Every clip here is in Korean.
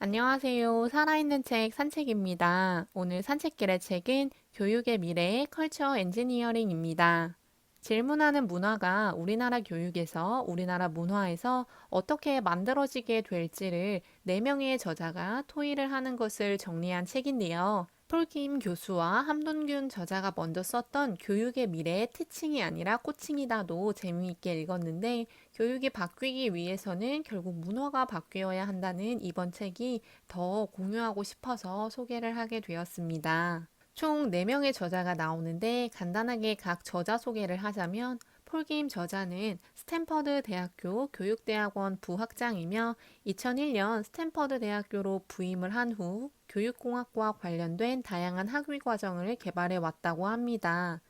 안녕하세요. 살아있는 책 산책입니다. 오늘 산책길의 책은 교육의 미래 컬처 엔지니어링입니다. 질문하는 문화가 우리나라 교육에서 우리나라 문화에서 어떻게 만들어지게 될지를 4명의 저자가 토의를 하는 것을 정리한 책인데요. 폴킴 교수와 함돈균 저자가 먼저 썼던 교육의 미래 티칭이 아니라 코칭이다도 재미있게 읽었는데 교육이 바뀌기 위해서는 결국 문화가 바뀌어야 한다는 이번 책이 더 공유하고 싶어서 소개를 하게 되었습니다. 총 4명의 저자가 나오는데 간단하게 각 저자 소개를 하자면 폴김 저자는 스탠퍼드 대학교 교육대학원 부학장이며 2001년 스탠퍼드 대학교로 부임을 한 후 교육공학과 관련된 다양한 학위 과정을 개발해 왔다고 합니다.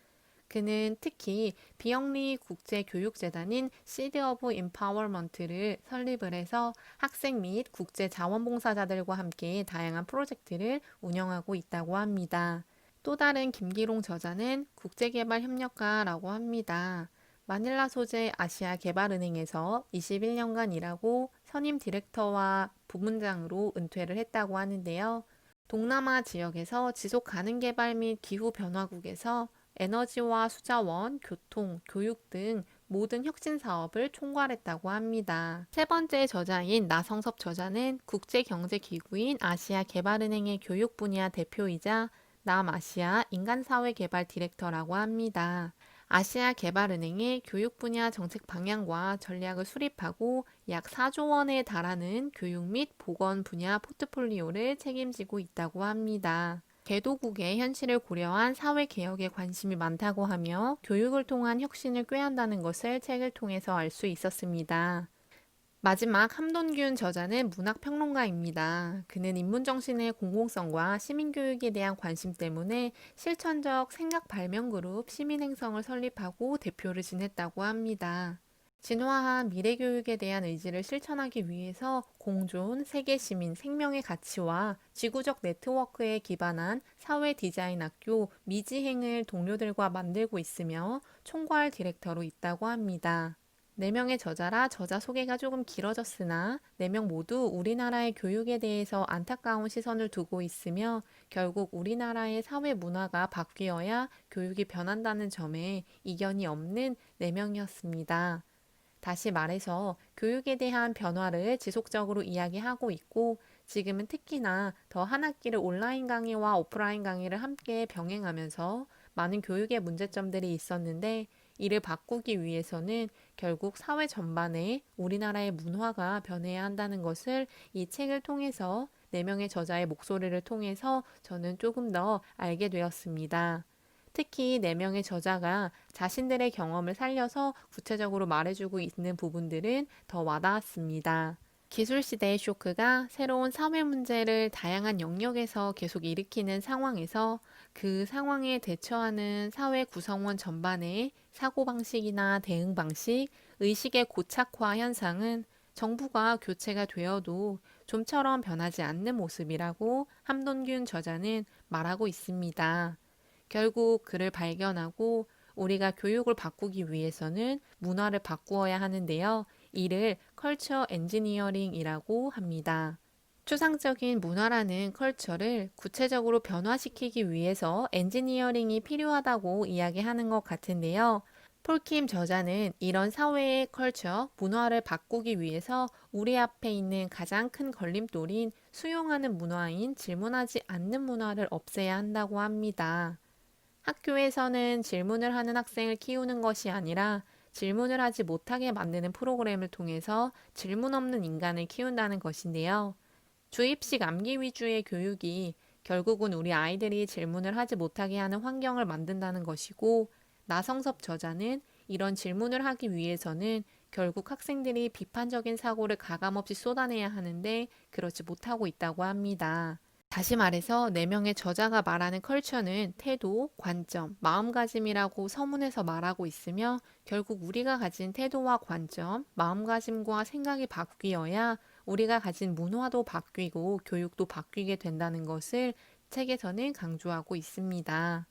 그는 특히 비영리 국제교육재단인 시드 오브 임파워먼트를 설립을 해서 학생 및 국제 자원봉사자들과 함께 다양한 프로젝트를 운영하고 있다고 합니다. 또 다른 김기롱 저자는 국제개발협력가라고 합니다. 마닐라 소재 아시아 개발은행에서 21년간 일하고 선임 디렉터와 부문장으로 은퇴를 했다고 하는데요. 동남아 지역에서 지속 가능 개발 및 기후 변화국에서 에너지와 수자원, 교통, 교육 등 모든 혁신 사업을 총괄했다고 합니다. 세 번째 저자인 나성섭 저자는 국제경제기구인 아시아개발은행의 교육 분야 대표이자 남아시아 인간사회개발 디렉터라고 합니다. 아시아 개발은행의 교육 분야 정책 방향과 전략을 수립하고 약 4조 원에 달하는 교육 및 보건 분야 포트폴리오를 책임지고 있다고 합니다. 개도국의 현실을 고려한 사회 개혁에 관심이 많다고 하며 교육을 통한 혁신을 꾀한다는 것을 책을 통해서 알 수 있었습니다. 마지막 함돈균 저자는 문학평론가입니다. 그는 인문정신의 공공성과 시민교육에 대한 관심 때문에 실천적 생각 발명 그룹 시민행성을 설립하고 대표를 지냈다고 합니다. 진화한 미래교육에 대한 의지를 실천하기 위해서 공존, 세계시민, 생명의 가치와 지구적 네트워크에 기반한 사회 디자인 학교 미지행을 동료들과 만들고 있으며 총괄 디렉터로 있다고 합니다. 4명의 저자라 저자 소개가 조금 길어졌으나 4명 모두 우리나라의 교육에 대해서 안타까운 시선을 두고 있으며 결국 우리나라의 사회 문화가 바뀌어야 교육이 변한다는 점에 이견이 없는 4명이었습니다. 다시 말해서 교육에 대한 변화를 지속적으로 이야기하고 있고 지금은 특히나 더 한 학기를 온라인 강의와 오프라인 강의를 함께 병행하면서 많은 교육의 문제점들이 있었는데 이를 바꾸기 위해서는 결국 사회 전반에 우리나라의 문화가 변해야 한다는 것을 이 책을 통해서 네 명의 저자의 목소리를 통해서 저는 조금 더 알게 되었습니다. 특히 네 명의 저자가 자신들의 경험을 살려서 구체적으로 말해주고 있는 부분들은 더 와닿았습니다. 기술 시대의 쇼크가 새로운 사회 문제를 다양한 영역에서 계속 일으키는 상황에서 그 상황에 대처하는 사회 구성원 전반의 사고방식이나 대응 방식, 의식의 고착화 현상은 정부가 교체가 되어도 좀처럼 변하지 않는 모습이라고 함돈균 저자는 말하고 있습니다. 결국 그를 발견하고 우리가 교육을 바꾸기 위해서는 문화를 바꾸어야 하는데요. 이를 컬처 엔지니어링이라고 합니다. 추상적인 문화라는 컬처를 구체적으로 변화시키기 위해서 엔지니어링이 필요하다고 이야기하는 것 같은데요. 폴킴 저자는 이런 사회의 컬처, 문화를 바꾸기 위해서 우리 앞에 있는 가장 큰 걸림돌인 수용하는 문화인 질문하지 않는 문화를 없애야 한다고 합니다. 학교에서는 질문을 하는 학생을 키우는 것이 아니라 질문을 하지 못하게 만드는 프로그램을 통해서 질문 없는 인간을 키운다는 것인데요. 주입식 암기 위주의 교육이 결국은 우리 아이들이 질문을 하지 못하게 하는 환경을 만든다는 것이고 나성섭 저자는 이런 질문을 하기 위해서는 결국 학생들이 비판적인 사고를 가감없이 쏟아내야 하는데 그렇지 못하고 있다고 합니다. 다시 말해서 네 명의 저자가 말하는 컬처는 태도, 관점, 마음가짐이라고 서문에서 말하고 있으며 결국 우리가 가진 태도와 관점, 마음가짐과 생각이 바뀌어야 우리가 가진 문화도 바뀌고 교육도 바뀌게 된다는 것을 책에서는 강조하고 있습니다.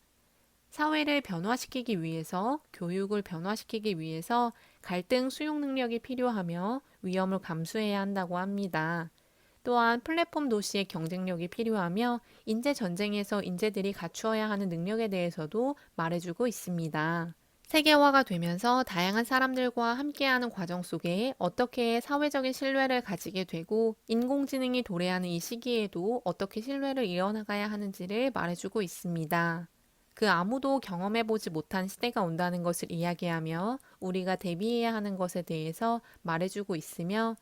사회를 변화시키기 위해서, 교육을 변화시키기 위해서 갈등 수용 능력이 필요하며 위험을 감수해야 한다고 합니다. 또한 플랫폼 도시의 경쟁력이 필요하며 인재 전쟁에서 인재들이 갖추어야 하는 능력에 대해서도 말해주고 있습니다. 세계화가 되면서 다양한 사람들과 함께하는 과정 속에 어떻게 사회적인 신뢰를 가지게 되고 인공지능이 도래하는 이 시기에도 어떻게 신뢰를 이어나가야 하는지를 말해주고 있습니다. 그 아무도 경험해보지 못한 시대가 온다는 것을 이야기하며 우리가 대비해야 하는 것에 대해서 말해주고 있으며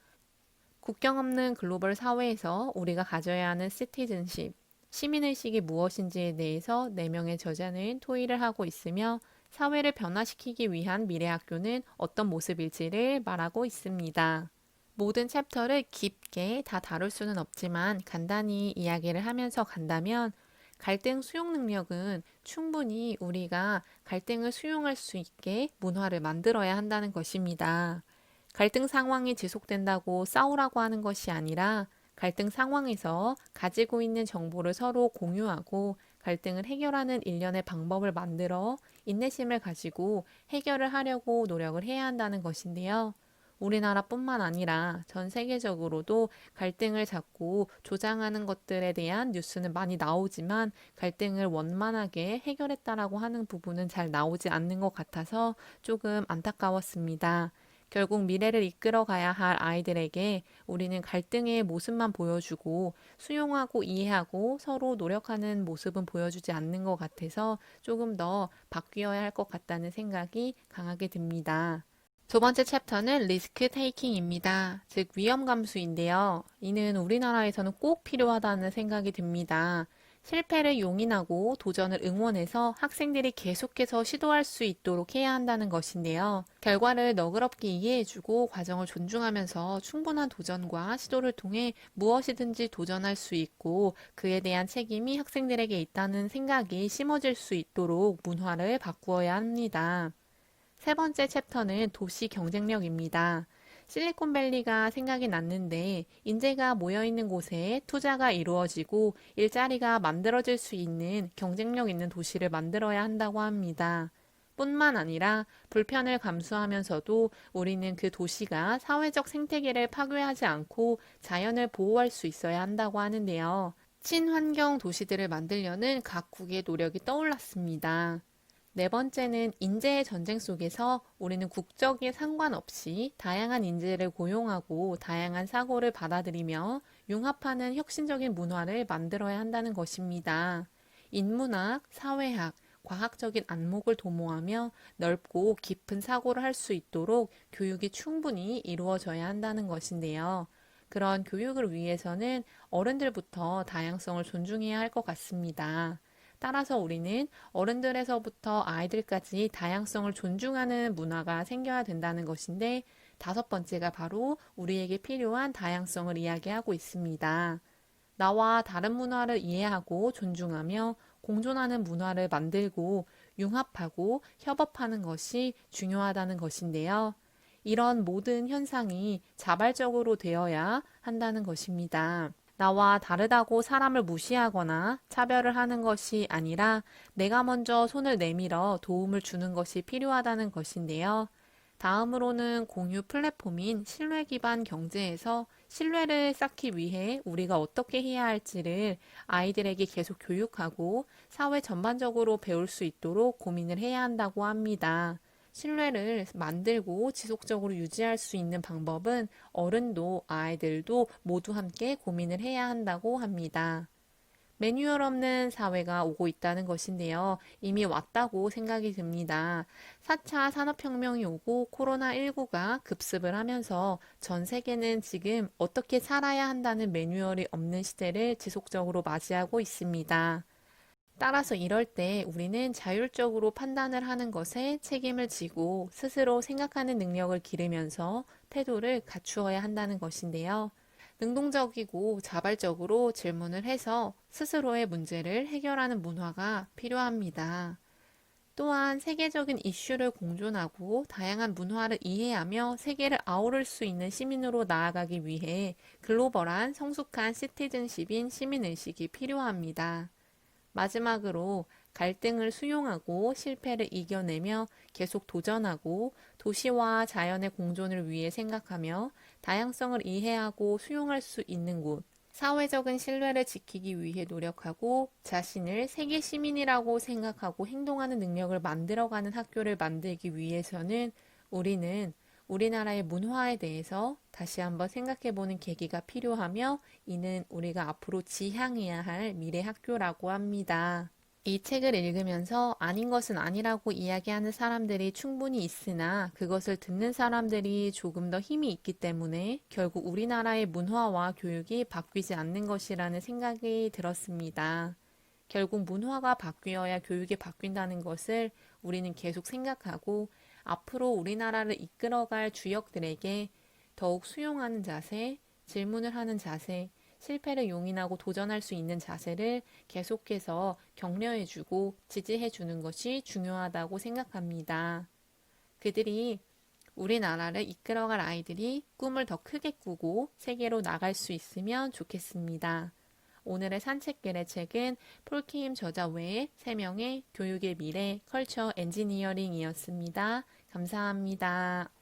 국경 없는 글로벌 사회에서 우리가 가져야 하는 시티즌십, 시민의식이 무엇인지에 대해서 4명의 저자는 토의를 하고 있으며 사회를 변화시키기 위한 미래 학교는 어떤 모습일지를 말하고 있습니다. 모든 챕터를 깊게 다 다룰 수는 없지만 간단히 이야기를 하면서 간다면 갈등 수용 능력은 충분히 우리가 갈등을 수용할 수 있게 문화를 만들어야 한다는 것입니다. 갈등 상황이 지속된다고 싸우라고 하는 것이 아니라 갈등 상황에서 가지고 있는 정보를 서로 공유하고 갈등을 해결하는 일련의 방법을 만들어 인내심을 가지고 해결을 하려고 노력을 해야 한다는 것인데요. 우리나라뿐만 아니라 전 세계적으로도 갈등을 자꾸 조장하는 것들에 대한 뉴스는 많이 나오지만 갈등을 원만하게 해결했다라고 하는 부분은 잘 나오지 않는 것 같아서 조금 안타까웠습니다. 결국 미래를 이끌어 가야 할 아이들에게 우리는 갈등의 모습만 보여주고 수용하고 이해하고 서로 노력하는 모습은 보여주지 않는 것 같아서 조금 더 바뀌어야 할 것 같다는 생각이 강하게 듭니다. 두 번째 챕터는 리스크 테이킹입니다. 즉 위험 감수인데요. 이는 우리나라에서는 꼭 필요하다는 생각이 듭니다. 실패를 용인하고 도전을 응원해서 학생들이 계속해서 시도할 수 있도록 해야 한다는 것인데요. 결과를 너그럽게 이해해주고 과정을 존중하면서 충분한 도전과 시도를 통해 무엇이든지 도전할 수 있고 그에 대한 책임이 학생들에게 있다는 생각이 심어질 수 있도록 문화를 바꾸어야 합니다. 세 번째 챕터는 도시 경쟁력입니다. 실리콘밸리가 생각이 났는데 인재가 모여있는 곳에 투자가 이루어지고 일자리가 만들어질 수 있는 경쟁력 있는 도시를 만들어야 한다고 합니다. 뿐만 아니라 불편을 감수하면서도 우리는 그 도시가 사회적 생태계를 파괴하지 않고 자연을 보호할 수 있어야 한다고 하는데요. 친환경 도시들을 만들려는 각국의 노력이 떠올랐습니다. 네 번째는 인재의 전쟁 속에서 우리는 국적에 상관없이 다양한 인재를 고용하고 다양한 사고를 받아들이며 융합하는 혁신적인 문화를 만들어야 한다는 것입니다. 인문학, 사회학, 과학적인 안목을 도모하며 넓고 깊은 사고를 할 수 있도록 교육이 충분히 이루어져야 한다는 것인데요. 그런 교육을 위해서는 어른들부터 다양성을 존중해야 할 것 같습니다. 따라서 우리는 어른들에서부터 아이들까지 다양성을 존중하는 문화가 생겨야 된다는 것인데 다섯 번째가 바로 우리에게 필요한 다양성을 이야기하고 있습니다. 나와 다른 문화를 이해하고 존중하며 공존하는 문화를 만들고 융합하고 협업하는 것이 중요하다는 것인데요. 이런 모든 현상이 자발적으로 되어야 한다는 것입니다. 나와 다르다고 사람을 무시하거나 차별을 하는 것이 아니라 내가 먼저 손을 내밀어 도움을 주는 것이 필요하다는 것인데요. 다음으로는 공유 플랫폼인 신뢰 기반 경제에서 신뢰를 쌓기 위해 우리가 어떻게 해야 할지를 아이들에게 계속 교육하고 사회 전반적으로 배울 수 있도록 고민을 해야 한다고 합니다. 신뢰를 만들고 지속적으로 유지할 수 있는 방법은 어른도 아이들도 모두 함께 고민을 해야 한다고 합니다. 매뉴얼 없는 사회가 오고 있다는 것인데요. 이미 왔다고 생각이 듭니다. 4차 산업혁명이 오고 코로나19가 급습을 하면서 전 세계는 지금 어떻게 살아야 한다는 매뉴얼이 없는 시대를 지속적으로 맞이하고 있습니다. 따라서 이럴 때 우리는 자율적으로 판단을 하는 것에 책임을 지고 스스로 생각하는 능력을 기르면서 태도를 갖추어야 한다는 것인데요. 능동적이고 자발적으로 질문을 해서 스스로의 문제를 해결하는 문화가 필요합니다. 또한 세계적인 이슈를 공존하고 다양한 문화를 이해하며 세계를 아우를 수 있는 시민으로 나아가기 위해 글로벌한 성숙한 시티즌십인 시민의식이 필요합니다. 마지막으로 갈등을 수용하고 실패를 이겨내며 계속 도전하고 도시와 자연의 공존을 위해 생각하며 다양성을 이해하고 수용할 수 있는 곳, 사회적인 신뢰를 지키기 위해 노력하고 자신을 세계 시민이라고 생각하고 행동하는 능력을 만들어가는 학교를 만들기 위해서는 우리는 우리나라의 문화에 대해서 다시 한번 생각해 보는 계기가 필요하며 이는 우리가 앞으로 지향해야 할 미래 학교라고 합니다. 이 책을 읽으면서 아닌 것은 아니라고 이야기하는 사람들이 충분히 있으나 그것을 듣는 사람들이 조금 더 힘이 있기 때문에 결국 우리나라의 문화와 교육이 바뀌지 않는 것이라는 생각이 들었습니다. 결국 문화가 바뀌어야 교육이 바뀐다는 것을 우리는 계속 생각하고 앞으로 우리나라를 이끌어갈 주역들에게 더욱 수용하는 자세, 질문을 하는 자세, 실패를 용인하고 도전할 수 있는 자세를 계속해서 격려해주고 지지해주는 것이 중요하다고 생각합니다. 그들이 우리나라를 이끌어갈 아이들이 꿈을 더 크게 꾸고 세계로 나갈 수 있으면 좋겠습니다. 오늘의 산책길의 책은 폴킴 저자 외에 3명의 교육의 미래 컬처 엔지니어링이었습니다. 감사합니다.